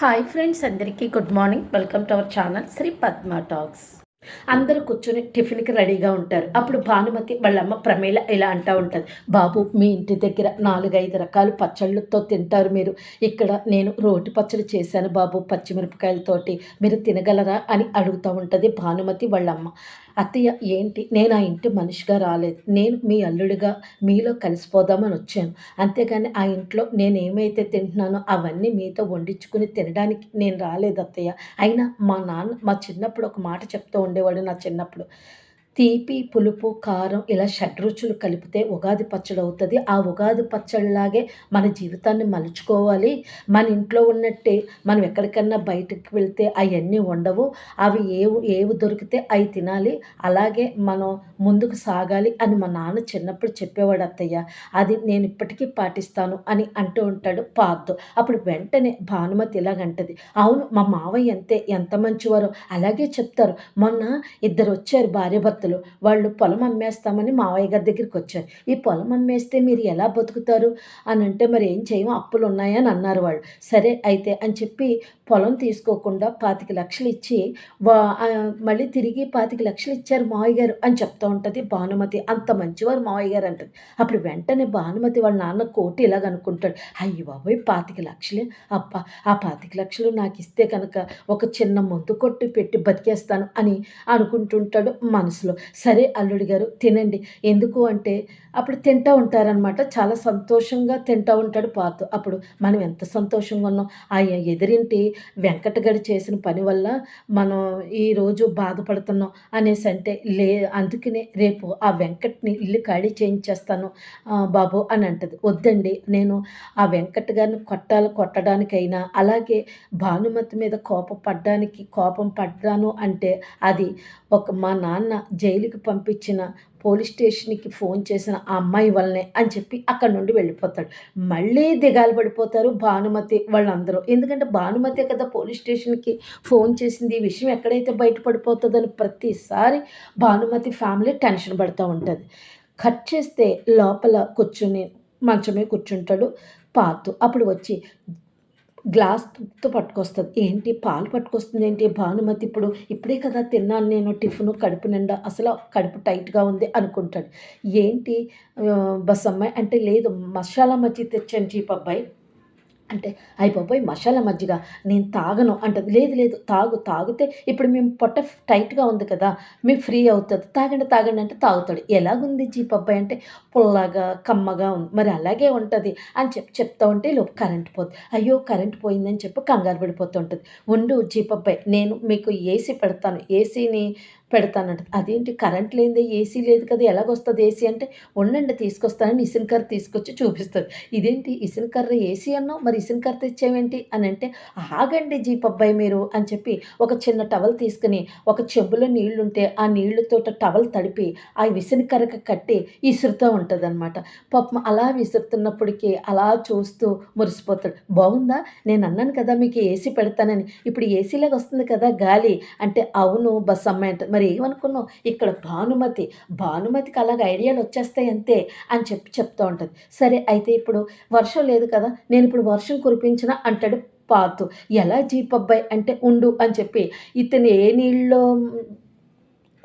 Hi friends అందరికీ good morning. Welcome to our channel Sri Padma talks. అందరూ కూర్చొని టిఫిన్కి రెడీగా ఉంటారు. అప్పుడు భానుమతి వాళ్ళమ్మ ప్రమేల ఇలా అంటూ ఉంటుంది. బాబు మీ ఇంటి దగ్గర నాలుగైదు రకాల పచ్చళ్ళతో తింటారు మీరు. ఇక్కడ నేను రోటి పచ్చడి చేశాను బాబు పచ్చిమిరపకాయలతోటి. మీరు తినగలరా? అని అడుగుతూ ఉంటుంది భానుమతి వాళ్ళమ్మ. అత్తయ్య ఏంటి? నేను ఆ ఇంటి మనిషిగా రాలేదు. నేను మీ అల్లుడిగా మీలో కలిసిపోదామని వచ్చాను. అంతేగాని ఆ ఇంట్లో నేను ఏమైతే తింటున్నానో అవన్నీ మీతో వండించుకుని తినడానికి నేను రాలేదు అత్తయ్య. అయినా మా నాన్న మా చిన్నప్పుడు ఒక మాట చెప్తూ ఉండేవాడు నా చిన్నప్పుడు. తీపి పులుపు కారం ఇలా షడ్రుచులు కలిపితే ఉగాది పచ్చడి అవుతుంది ఆ ఉగాది పచ్చడిలాగే మన జీవితాన్ని మలుచుకోవాలి. మన ఇంట్లో ఉన్నట్టే మనం ఎక్కడికన్నా బయటకు వెళ్తే అవన్నీ ఉండవు. అవి ఏవి ఏవి దొరికితే అవి తినాలి. అలాగే మనం ముందుకు సాగాలి అని మా నాన్న చిన్నప్పుడు చెప్పేవాడు అత్తయ్య అది నేను ఇప్పటికీ పాటిస్తాను అని అంటూ ఉంటాడు పార్దు. అప్పుడు వెంటనే భానుమతి ఇలాగంటది అవును మా మావయ్య అంతే ఎంత మంచివారో అలాగే చెప్తారు. మొన్న ఇద్దరు వచ్చారు భార్య భర్తలు వాళ్ళు పొలం అమ్మేస్తామని మావయ్య గారి దగ్గరికి వచ్చారు. ఈ పొలం అమ్మేస్తే మీరు ఎలా బతుకుతారు? అని అంటే మరి ఏం చేయము అప్పులు ఉన్నాయని అన్నారు వాళ్ళు. సరే అయితే అని చెప్పి పొలం తీసుకోకుండా పాతిక లక్షలు ఇచ్చి వా మళ్ళీ తిరిగి పాతిక లక్షలు ఇచ్చారు మావయ్య గారు అని చెప్తూ ఉంటుంది భానుమతి. అంత మంచివారు మావయ్య గారు అంటుంది. అప్పుడు వెంటనే భానుమతి వాళ్ళ నాన్న కోటి ఇలాగ అనుకుంటాడు. అయ్యి బాబోయ్ పాతిక లక్షలే? అప్ప ఆ పాతిక లక్షలు నాకు ఇస్తే కనుక ఒక చిన్న మందు కొట్టి పెట్టి బతికేస్తాను అని అనుకుంటుంటాడు మనసులో. సరే అల్లుడి గారు తినండి. ఎందుకు అంటే అప్పుడు తింటూ ఉంటారనమాట చాలా సంతోషంగా తింటూ ఉంటాడు పాత. అప్పుడు మనం ఎంత సంతోషంగా ఉన్నాం. ఆ ఎదిరింటి వెంకటగడి చేసిన పని వల్ల మనం ఈరోజు బాధపడుతున్నాం అనేసి అంటే లే అందుకనే రేపు ఆ వెంకట్ని ఇల్లు ఖాళీ చేయించేస్తాను బాబు అని అంటది. వద్దండి. నేను ఆ వెంకట్ గారిని కొట్టాలి కొట్టడానికైనా అలాగే భానుమతి మీద కోపం పడ్డానికి కోపం పడ్డాను అంటే అది ఒక మా నాన్న జైలుకి పంపించిన పోలీస్ స్టేషన్కి ఫోన్ చేసిన ఆ అమ్మాయి వల్లనే అని చెప్పి అక్కడ నుండి వెళ్ళిపోతాడు. మళ్ళీ దిగాలు పడిపోతారు భానుమతి వాళ్ళందరూ. ఎందుకంటే భానుమతే కదా పోలీస్ స్టేషన్కి ఫోన్ చేసింది. ఈ విషయం ఎక్కడైతే బయటపడిపోతుందని ప్రతిసారి భానుమతి ఫ్యామిలీ టెన్షన్ పడుతూ ఉంటుంది. కట్ చేస్తే లోపల కూర్చుని మంచమే కూర్చుంటాడు పాతు అప్పుడు వచ్చి గ్లాస్తో పట్టుకొస్తుంది. ఏంటి? పాలు పట్టుకొస్తుంది ఏంటి? భానుమతి ఇప్పుడు ఇప్పుడే కదా తిన్నాను నేను టిఫిన్ కడుపు నిండా అసలు కడుపు టైట్గా ఉంది అనుకుంటాడు. ఏంటి? బస్ అమ్మాయి అంటే లేదు మసాలా మజ్జి తెచ్చాను చీప్ అబ్బాయి అంటే అయిపోయి మసాలా మజ్జిగ నేను తాగను అంటది. లేదు లేదు తాగు తాగితే ఇప్పుడు మేము పొట్ట టైట్గా ఉంది కదా మేము ఫ్రీ అవుతుంది. తాగండి తాగండి అంటే తాగుతాడు. ఎలాగుంది జీప్ అబ్బాయి అంటే పుల్లగా కమ్మగా ఉంది. మరి అలాగే ఉంటుంది అని చెప్పి చెప్తా ఉంటే లోపు కరెంట్ పోతుంది అయ్యో కరెంట్ పోయిందని చెప్పి కంగారు పడిపోతూ ఉంటుంది. ఉండు జీప్ అబ్బాయి నేను మీకు ఏసీ పెడతాను. ఏసీని పెడతానంట. అదేంటి? కరెంట్ లేనిదే ఏసీ లేదు కదా ఎలాగొస్తుంది ఏసీ అంటే ఉండండి తీసుకొస్తానని ఇసిన్ కర్ర తీసుకొచ్చి చూపిస్తుంది ఇదేంటి? ఇసిన్ కర్ర ఏసీ అన్నావు మరి ఇసిన్ కర్ర తెచ్చావేంటి? అని అంటే ఆగండి జీప్ అబ్బాయి మీరు అని చెప్పి ఒక చిన్న టవల్ తీసుకుని ఒక చెంబులో నీళ్ళుంటే ఆ నీళ్ళతో టవల్ తడిపి ఆ విసిన్ కర్రకు కట్టి ఇసురుతూ ఉంటుంది అనమాట పాపం అలా విసురుతున్నప్పటికీ అలా చూస్తూ మురిసిపోతాడు. బాగుందా? నేను అన్నాను కదా మీకు ఏసీ పెడతానని. ఇప్పుడు ఏసీలాగా వస్తుంది కదా గాలి. అంటే అవును బస్ అమ్మాయి అంటే మరి ఏమనుకున్నావు ఇక్కడ భానుమతి భానుమతికి అలాగ ఐడియాలు వచ్చేస్తాయి అంతే అని చెప్పి చెప్తూ ఉంటుంది. సరే అయితే ఇప్పుడు వర్షం లేదు కదా నేను ఇప్పుడు వర్షం కురిపించిన అంటాడు పాతు ఎలా జీప్ అబ్బాయి అంటే ఉండు అని చెప్పి ఇతను ఏ నీళ్ళలో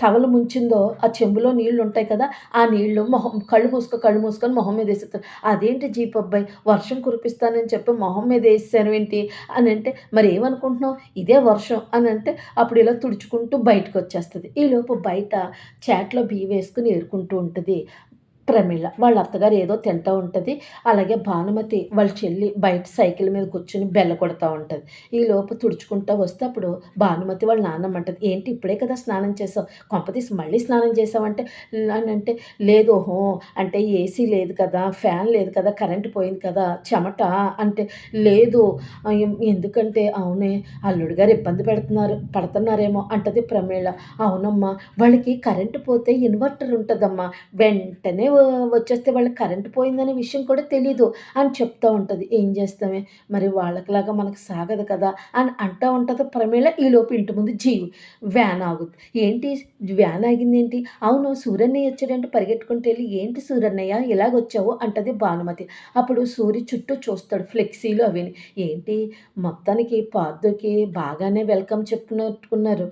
టవల్ ముంచిందో ఆ చెంబులో నీళ్ళు ఉంటాయి కదా ఆ నీళ్ళు మొహం కళ్ళు మూసుకో కళ్ళు మూసుకొని మొహం మీద వేసేస్తారు. అదేంటి జీప్ అబ్బాయి? వర్షం కురిపిస్తానని చెప్పి మొహం మీద వేసాను ఏంటి? అని అంటే మరి ఏమనుకుంటున్నావు? ఇదే వర్షం అని అంటే అప్పుడు ఇలా తుడుచుకుంటూ బయటకు వచ్చేస్తుంది. ఈలోపు బయట చాట్లో బియ్య వేసుకుని ఏరుకుంటూ ఉంటుంది. ప్రమీళ వాళ్ళ అత్తగారు ఏదో తింటూ ఉంటుంది. అలాగే భానుమతి వాళ్ళ చెల్లి బయట సైకిల్ మీద కూర్చుని బెల్ల కొడుతూ ఉంటుంది. ఈ లోపు తుడుచుకుంటూ వస్తే అప్పుడు భానుమతి వాళ్ళ నాన్నమ్మ అంటది ఏంటి ఇప్పుడే కదా స్నానం చేసావు? కొంపతీసి మళ్ళీ స్నానం చేసావంటే? అని అంటే లేదు ఓహో అంటే ఏసీ లేదు కదా ఫ్యాన్ లేదు కదా కరెంట్ పోయింది కదా చెమట. అంటే లేదు. ఎందుకంటే? అవునే అల్లుడు గారు ఇబ్బంది పెడుతున్నారు పడుతున్నారేమో అంటది ప్రమీళ అవునమ్మా వాళ్ళకి కరెంటు పోతే ఇన్వర్టర్ ఉంటుందమ్మా వెంటనే వచ్చేస్తే వాళ్ళకి కరెంట్ పోయిందనే విషయం కూడా తెలీదు అని చెప్తూ ఉంటుంది. ఏం చేస్తామే? మరి వాళ్ళకిలాగా మనకు సాగదు కదా అని అంటూ ఉంటుంది ప్రమేళ ఈలోపు ఇంటి ముందు జీవి వ్యాన్ ఆగుద్ది. ఏంటి? వ్యాన్ ఆగింది ఏంటి? అవును సూర్యన్నయ్య వచ్చాడంటే పరిగెట్టుకుంటూ వెళ్ళి ఏంటి సూర్యన్నయ్య ఇలాగొచ్చావు అంటది భానుమతి. అప్పుడు సూర్య చుట్టూ చూస్తాడు ఫ్లెక్సీలు అవి ఏంటి? మొత్తానికి పార్దుకి బాగానే వెల్కమ్ చెప్పుకున్నట్టుకున్నారు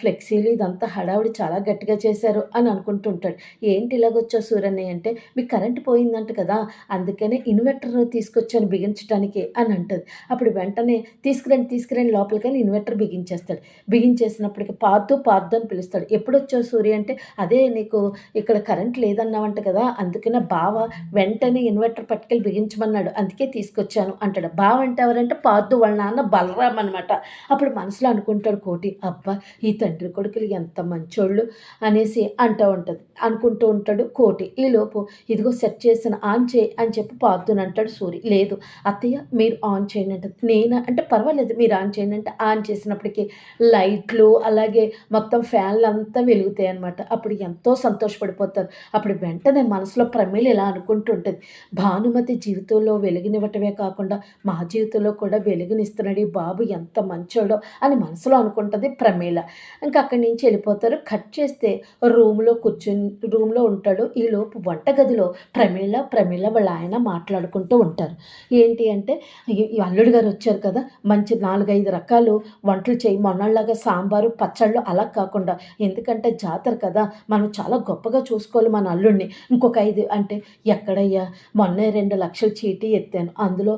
ఫ్లెక్సీలు ఇదంతా హడావిడి చాలా గట్టిగా చేశారు అని అనుకుంటుంటాడు. ఏంటి ఇలాగొచ్చావు సూర్యన్నయ్య అంటే మీకు కరెంట్ పోయిందంట కదా అందుకనే ఇన్వర్టర్ తీసుకొచ్చాను బిగించడానికి అని అంటుంది. అప్పుడు వెంటనే తీసుకురండి తీసుకురండి లోపలికని ఇన్వర్టర్ బిగించేస్తాడు. బిగించేసినప్పటికి పార్దు పార్దు అని పిలుస్తాడు. ఎప్పుడు వచ్చావు సూర్య? అంటే అదే నీకు ఇక్కడ కరెంట్ లేదన్నావంట కదా అందుకనే బావ వెంటనే ఇన్వర్టర్ పట్టుకెళ్ళి బిగించమన్నాడు అందుకే తీసుకొచ్చాను అంటాడు. బావ అంటే ఎవరంటే పార్దు వాళ్ళ నాన్న బలరాం అనమాట అప్పుడు మనసులో అనుకుంటాడు కోటి అబ్బా ఈ తండ్రి కొడుకులు ఎంత మంచోళ్ళు అనేసి అంటూ ఉంటుంది. అనుకుంటూ ఉంటాడు కోటి. ఈలోపు ఇదిగో సెట్ చేసిన ఆన్ చేయి అని చెప్పి పార్దుని అంటాడు సూరి. లేదు అత్తయ్య మీరు ఆన్ చేయండి అంటే నేను? అంటే పర్వాలేదు మీరు ఆన్ చేయండి అంటే ఆన్ చేసినప్పటికీ లైట్లు అలాగే మొత్తం ఫ్యాన్లు అంతా వెలుగుతాయి అనమాట అప్పుడు ఎంతో సంతోషపడిపోతారు. అప్పుడు వెంటనే మనసులో ప్రమేళ ఇలా అనుకుంటుంటుంది? భానుమతి జీవితంలో వెలుగునివ్వటమే కాకుండా మా జీవితంలో కూడా వెలుగునిస్తున్నాడు. ఈ బాబు ఎంత మంచోడో అని మనసులో అనుకుంటుంది ప్రమేళ ఇంకా అక్కడి నుంచి వెళ్ళిపోతారు. కట్ చేస్తే రూమ్లో కూర్చుని రూమ్లో ఉంటాడు. లోపు వంటగదిలో ప్రమీళ ప్రమీళ వాళ్ళ ఆయన మాట్లాడుకుంటూ ఉంటారు. ఏంటి అంటే ఈ అల్లుడు గారు వచ్చారు కదా మంచి నాలుగైదు రకాలు వంటలు చేయి మొన్నలాగా సాంబారు పచ్చళ్ళు అలా కాకుండా. ఎందుకంటే జాతర కదా మనం చాలా గొప్పగా చూసుకోవాలి మన అల్లుడిని. ఇంకొక ఐదు అంటే ఎక్కడయ్యా మొన్నే రెండు లక్షల చీటీ ఎత్తాను. అందులో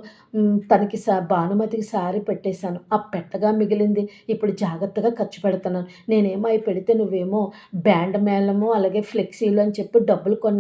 తనకి సా భానుమతికి సారీ పెట్టేశాను. ఆ పెట్టగా మిగిలింది. ఇప్పుడు జాగ్రత్తగా ఖర్చు పెడుతున్నాను. నేనేమో అవి పెడితే నువ్వేమో బ్యాండ్ మేళము అలాగే ఫ్లెక్సీలు అని చెప్పి డబ్బులు కొన్ని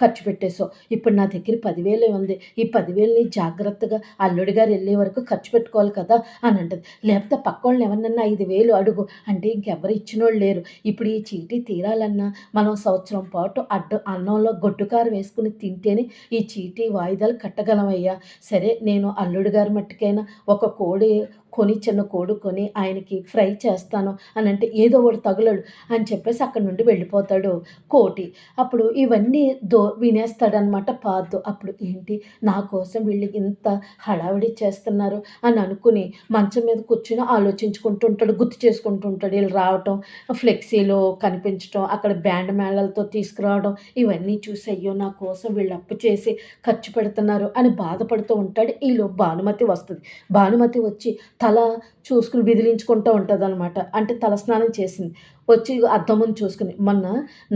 ఖర్చు పెట్టేసావు ఇప్పుడు నా దగ్గర పదివేలే ఉంది. ఈ పదివేలని జాగ్రత్తగా అల్లుడి గారు వెళ్ళే వరకు ఖర్చు పెట్టుకోవాలి కదా అని అంటది. లేకపోతే పక్క వాళ్ళని ఎవరినన్నా ఐదు వేలు అడుగు. అంటే ఇంకెవరు ఇచ్చినోళ్ళు లేరు. ఇప్పుడు ఈ చీటీ తీరాలన్నా మనం సంవత్సరం పాటు అడ్డు అన్నంలో గొడ్డుకారు వేసుకుని తింటేనే ఈ చీటీ వాయిదాలు కట్టగలమయ్యా. సరే నేను అల్లుడు గారి మట్టుకైనా ఒక కోడి కొని చిన్న కోడు కొని ఆయనకి ఫ్రై చేస్తాను అని అంటే ఏదో ఒకటి తగులడు అని చెప్పేసి అక్కడి నుండి వెళ్ళిపోతాడు కోటి. అప్పుడు ఇవన్నీ దో వినేస్తాడనమాట పాదు అప్పుడు ఏంటి? నా కోసం వీళ్ళు ఇంత హడావిడి చేస్తున్నారు అని అనుకుని మంచం మీద కూర్చుని ఆలోచించుకుంటూ ఉంటాడు గుర్తు చేసుకుంటూ ఉంటాడు వీళ్ళు రావటం ఫ్లెక్సీలో కనిపించడం అక్కడ బ్యాండ్ మేళాలతో తీసుకురావడం ఇవన్నీ చూసి అయ్యో నా కోసం వీళ్ళు అప్పు చేసి ఖర్చు పెడుతున్నారు అని బాధపడుతూ ఉంటాడు. ఈలో భానుమతి వస్తుంది. భానుమతి వచ్చి తల చూసుకుని విదిలించుకుంటూ ఉంటుంది అనమాట అంటే తలస్నానం చేసింది. వచ్చి అద్దం ముందు చూసుకుని మొన్న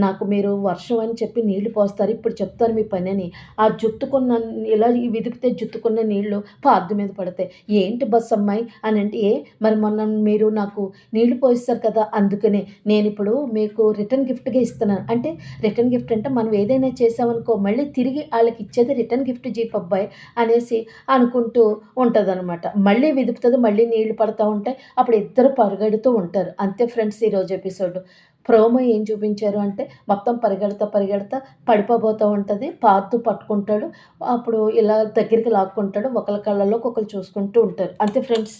నాకు మీరు వర్షం అని చెప్పి నీళ్ళు పోస్తారు ఇప్పుడు చెప్తారు మీ పని అని. ఆ జుట్టుకున్న ఇలా విదిపితే జుట్టుకున్న నీళ్ళు పార్దు మీద పడతాయి. ఏంటి బస్ అమ్మాయి అని అంటే ఏ మరి మొన్న మీరు నాకు నీళ్ళు పోయిస్తారు కదా అందుకనే నేను ఇప్పుడు మీకు రిటర్న్ గిఫ్ట్గా ఇస్తున్నాను. అంటే రిటర్న్ గిఫ్ట్ అంటే మనం ఏదైనా చేసామనుకో మళ్ళీ తిరిగి వాళ్ళకి ఇచ్చేది రిటర్న్ గిఫ్ట్ జీప్ అబ్బాయి అనేసి అనుకుంటూ ఉంటుంది అనమాట మళ్ళీ విదుపుతుంది మళ్ళీ నీళ్ళు పడతా ఉంటాయి అప్పుడు ఇద్దరు పరుగెడుతూ ఉంటారు. అంతే ఫ్రెండ్స్ ఈరోజు ఎపిసోడ్. ఎపిసోడ్ ప్రోమో ఏం చూపించారు అంటే మొత్తం పరిగెడతా పరిగెడతా పడిపోబోతూ ఉంటుంది. పాతు పట్టుకుంటాడు. అప్పుడు ఇలా దగ్గరికి లాక్కుంటాడు. ఒకరి కళ్ళలో ఒకరు చూసుకుంటూ ఉంటారు. అంతే ఫ్రెండ్స్?